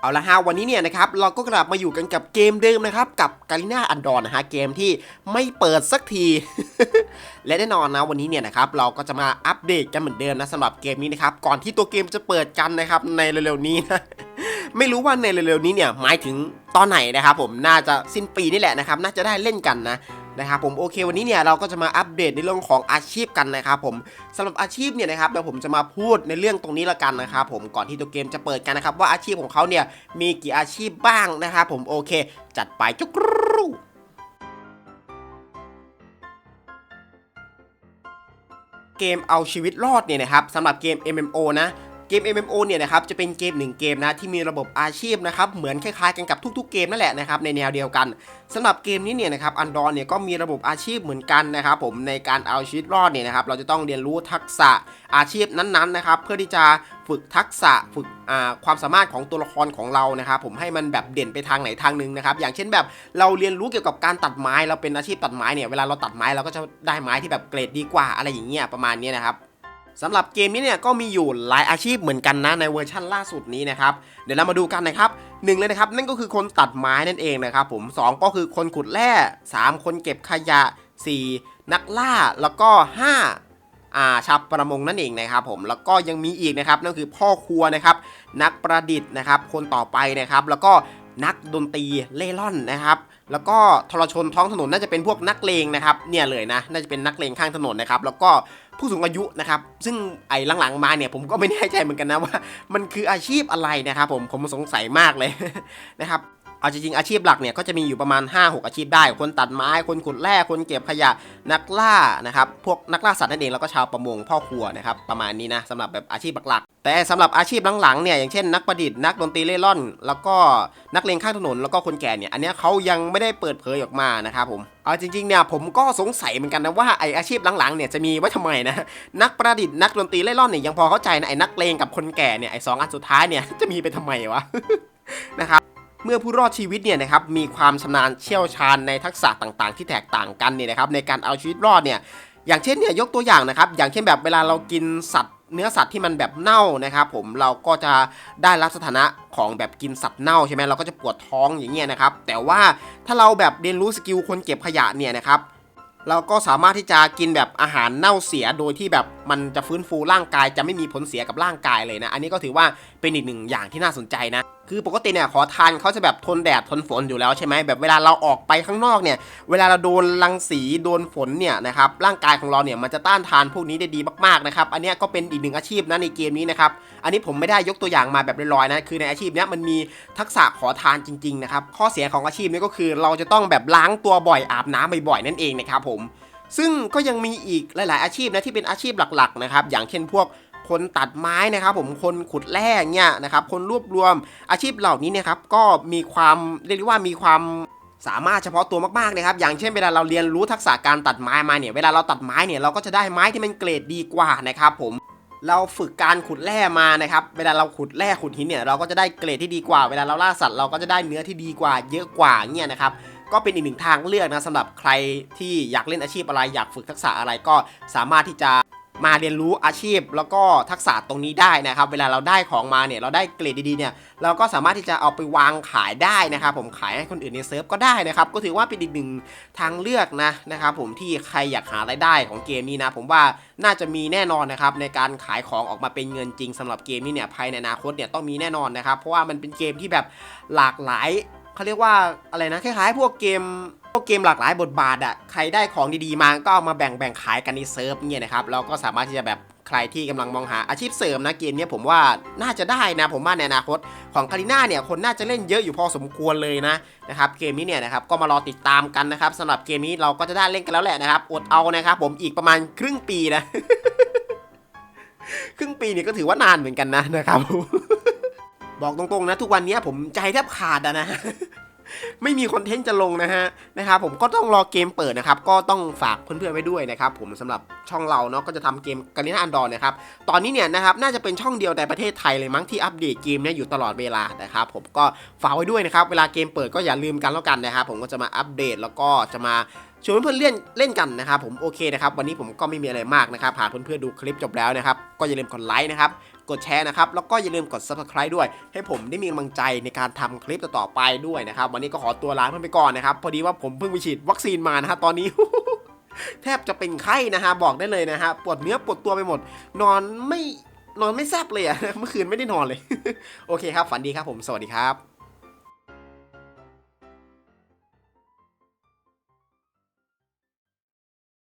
เอาละฮะวันนี้เนี่ยนะครับเราก็กลับมาอยู่กันกับเกมเดิมนะครับ กับกาลิน่าอันดอนนะฮะเกมที่ไม่เปิดสักที และแน่นอนนะวันนี้เนี่ยนะครับเราก็จะมาอัปเดตกันเหมือนเดิมนะสำหรับเกมนี้นะครับก่อนที่ตัวเกมจะเปิดกันนะครับในเร็วๆนี้นะไม่รู้ว่าในเร็วๆนี้เนี่ยหมายถึง ตอนไหนนะครับผมน่าจะสิ้นปีนี่แหละนะครับน่าจะได้เล่นกันนะนะครับผมโอเควันนี้เนี่ยเราก็จะมาอัปเดตในเรื่องของอาชีพกันนะครับผมสำหรับอาชีพเนี่ยนะครับเดี๋ยวผมจะมาพูดในเรื่องตรงนี้ละกันนะครับผมก่อนที่ตัวเกมจะเปิดกันนะครับว่าอาชีพของเขาเนี่ยมีกี่อาชีพบ้างนะครับผมโอเค จัดไปจุกรูเกมเอาชีวิตรอดเนี่ยนะครับสำหรับเกม MMO นะ เกม MMO เนี่ยนะครับจะเป็นเกมหนึ่งเกมนะที่มีระบบอาชีพนะครับเหมือนคล้ายๆกันกับทุกๆเกมนั่นแหละนะครับในแนวเดียวกันสำหรับเกมนี้เนี่ยนะครับอันดอนเนี่ยก็มีระบบอาชีพเหมือนกันนะครับผมในการเอาชีวิตรอดเนี่ยนะครับเราจะต้องเรียนรู้ทักษะอาชีพนั้นๆนะครับเพื่อที่จะฝึกทักษะฝึกความสามารถของตัวละครของเรานะครับผมให้มันแบบเด่นไปทางไหนทางหนึ่งนะครับอย่างเช่นแบบเราเรียนรู้เกี่ยวกับการตัดไม้เราเป็นอาชีพตัดไม้เนี่ยเวลาเราตัดไม้เราก็จะได้ไม้ที่แบบเกรดดีกว่าอะไรอย่างเงี้ยประมาณนี้นะครับ สำหรับเกมนี้เนี่ยก็มีอยู่หลายอาชีพเหมือนกันนะในเวอร์ชั่นล่าสุดนี้นะครับเดี๋ยวเรามาดูกันนะครับหนึ่งเลยนะครับนั่นก็คือคนตัดไม้นั่นเองนะครับผมสองก็คือคนขุดแร่สามคนเก็บขยะสี่นักล่าแล้วก็ห้าอาชาวประมงนั่นเองนะครับผมแล้วก็ยังมีอีกนะครับนั่นคือพ่อครัวนะครับนักประดิษฐ์นะครับคนต่อไปนะครับแล้วก็นักดนตรีเล่ร่อนนะครับแล้วก็ทรชนท้องถนนน่าจะเป็นพวกนักเลงนะครับเนี่ยเลยนะน่าจะเป็นนักเลงข้างถนนนะครับแล้วก็ ผู้สูงอายุนะครับ ซึ่งไอ้หลังๆมาเนี่ยผมก็ไม่แน่ใจเหมือนกันนะว่า มันคืออาชีพอะไรนะครับผมผมสงสัยมากเลยนะครับ เอาจริงๆอาชีพหลักเนี่ยก็จะมีอยู่ประมาณ 5-6 อาชีพได้ คนตัดไม้ คนขุดแร่ คนเก็บขยะ นักล่านะครับ พวกนักล่าสัตว์นั่นเอง แล้วก็ชาวประมง พ่อครัวนะครับ ประมาณนี้นะสำหรับแบบอาชีพหลักๆ แต่สำหรับอาชีพหลังๆ เนี่ยอย่างเช่นนักประดิษฐ์ นักดนตรีเล่ร่อน แล้วก็นักเลงข้างถนน แล้วก็คนแก่เนี่ย อันนี้เขายังไม่ได้เปิดเผยออกมานะครับผม เอาจริงๆ เนี่ยผมก็สงสัยเหมือนกันนะว่าไออาชีพหลังๆ เนี่ยจะมีไว้ทำไมนะ นักประดิษฐ์นักดนตรีเล่ร่อนเนี่ยยังพอเข้าใจนะไอนักเลงกับคนแก่เนี่ยไอสองอันสุดท้ายเนี่ยจะมีไปทำไมวะนะครับ เมื่อผู้รอดชีวิตเนี่ยนะครับมีความชำนาญเชี่ยวชาญในทักษะต่างๆ ที่แตกต่างกันเนี่ยนะครับในการเอาชีวิตรอดเนี่ยอย่างเช่นเนี่ยยกตัวอย่างนะครับอย่างเช่นแบบเวลาเรากินสัตว์เนื้อสัตว์ที่มันแบบเน่านะครับผมเราก็จะได้รับสถานะของแบบกินสัตว์เน่าใช่ไหมเราก็จะปวดท้องอย่างเงี้ยนะครับแต่ว่าถ้าเราแบบเรียนรู้สกิลคนเก็บขยะเนี่ยนะครับเราก็สามารถที่จะกินแบบอาหารเน่าเสียโดยที่แบบมันจะฟื้นฟูร่างกายจะไม่มีผลเสียกับร่างกายเลยนะ อันนี้ก็ถือว่าเป็นอีกหนึ่งอย่างที่น่าสนใจนะ คือปกติเนี่ยขอทานเขาจะแบบทนแดดทนฝนอยู่แล้วใช่ไหมแบบเวลาเราออกไปข้างนอกเนี่ย เวลาเราโดนรังสีโดนฝนเนี่ยนะครับร่างกายของเราเนี่ยมันจะต้านทานพวกนี้ได้ดีมากๆนะครับอันนี้ก็เป็นอีกหนึ่งอาชีพนะในเกมนี้นะครับอันนี้ผมไม่ได้ยกตัวอย่างมาแบบลอยๆนะคือในอาชีพนี้มันมีทักษะขอทานจริงๆนะครับข้อเสียของอาชีพนี้ก็คือเราจะต้องแบบล้างตัวบ่อยอาบน้ำบ่อยๆนั่นเองนะครับผมซึ่งก็ยังมีอีกหลาย ๆ อาชีพนะที่เป็นอาชีพหลักๆนะครับอย่างเช่นพวก คนตัดไม้นะครับ ผมคนขุดแร่เนี่ยนะครับ คนรวบรวมอาชีพเหล่านี้นะครับก็มีความเรียกว่ามีความสามารถเฉพาะตัวมากๆนะครับ อย่างเช่นเวลาเราเรียนรู้ทักษะการตัดไม้มาเนี่ย เวลาเราตัดไม้เนี่ยเราก็จะได้ไม้ที่มันเกรดดีกว่านะครับ ผม เราฝึกการขุดแร่มานะครับ เวลาเราขุดแร่ขุดหินเนี่ยเราก็จะได้เกรดที่ดีกว่า เวลาเราล่าสัตว์เราก็จะได้เนื้อที่ดีกว่า เยอะกว่าเนี่ยนะครับ ก็เป็นอีกหนึ่งทางเลือกนะสำหรับใครที่อยากเล่นอาชีพอะไร อยากฝึกทักษะอะไรก็สามารถที่จะ มาเรียนรู้อาชีพ แล้วก็ทักษะตรงนี้ได้นะครับ เวลาเราได้ของมาเนี่ยเราได้เกรดดีๆเนี่ยเราก็สามารถที่จะเอาไปวางขายได้นะครับ ผมขายให้คนอื่นในเซิร์ฟก็ได้นะครับ ก็ถือว่าเป็นอีกหนึ่งทางเลือกนะนะครับ ผมที่ใครอยากหารายได้ของเกมนี้นะ ผมว่าน่าจะมีแน่นอนนะครับในการขายของออกมาเป็นเงินจริงสำหรับเกมนี้เนี่ยภายในอนาคตเนี่ยต้องมีแน่นอนนะครับ เพราะว่ามันเป็นเกมที่แบบหลากหลายเขาเรียกว่าอะไรนะคล้ายๆ พวกเกม เกมหลากหลายบทบาทอะใครได้ของดีๆมาก็เอามาแบ่งแบ่งขายกันในเซิร์ฟเนี่ยนะครับเราก็สามารถที่จะแบบใครที่กำลังมองหาอาชีพเสริมนะเกมนี้ผมว่าน่าจะได้นะ ผมว่าในอนาคตของคาริน่าเนี่ยคนน่าจะเล่นเยอะอยู่พอสมควรเลยนะนะครับเกมนี้เนี่ยนะครับก็มารอติดตามกันนะครับสำหรับเกมนี้เราก็จะได้เล่นกันแล้วแหละนะครับอดเอานะครับผมอีกประมาณครึ่งปีนะ ครึ่งปีนี่ก็ถือว่านานเหมือนกันนะนะครับ บอกตรงๆนะ ทุกวันนี้ผมใจแทบขาดอะนะ ไม่มีคอนเทนต์จะลงนะฮะนะครับผมก็ต้องรอเกมเปิดนะครับ ก็ต้องฝากเพื่อนๆไว้ด้วยนะครับผมสำหรับช่องเราเนาะก็จะทำเกมกาลิน่าอันดอนนะครับตอนนี้เนี่ยนะครับน่าจะเป็นช่องเดียวในประเทศไทยเลยมั้งที่อัปเดตเกมเนี่ยอยู่ตลอดเวลานะครับผมก็ฝากไว้ด้วยนะครับเวลาเกมเปิดก็อย่าลืมกันแล้วกันนะครับผมก็จะมาอัปเดตแล้วก็จะมา ชวนเพื่อนเล่นเล่นกันนะครับผมโอเคนะครับวันนี้ผมก็ไม่มีอะไรมากนะครับหากเพื่อนๆดูคลิปจบแล้วนะครับก็อย่าลืมกดไลค์นะครับกดแชร์นะครับแล้วก็อย่าลืมกด subscribe ด้วย ให้ผมได้มีกำลังใจในการทำคลิปต่อๆไปด้วยนะครับวันนี้ก็ขอตัวลาเพื่อนไปก่อนนะครับพอดีว่าผมเพิ่งไปฉีดวัคซีนมานะฮะตอนนี้แทบจะเป็นไข้นะฮะบอกได้เลยนะฮะปวดเนื้อปวดตัวไปหมด นอนไม่นอนไม่แซบเลยอะเมื่อคืนไม่ได้นอนเลย โอเคครับ ฝันดีครับผมสวัสดีครับ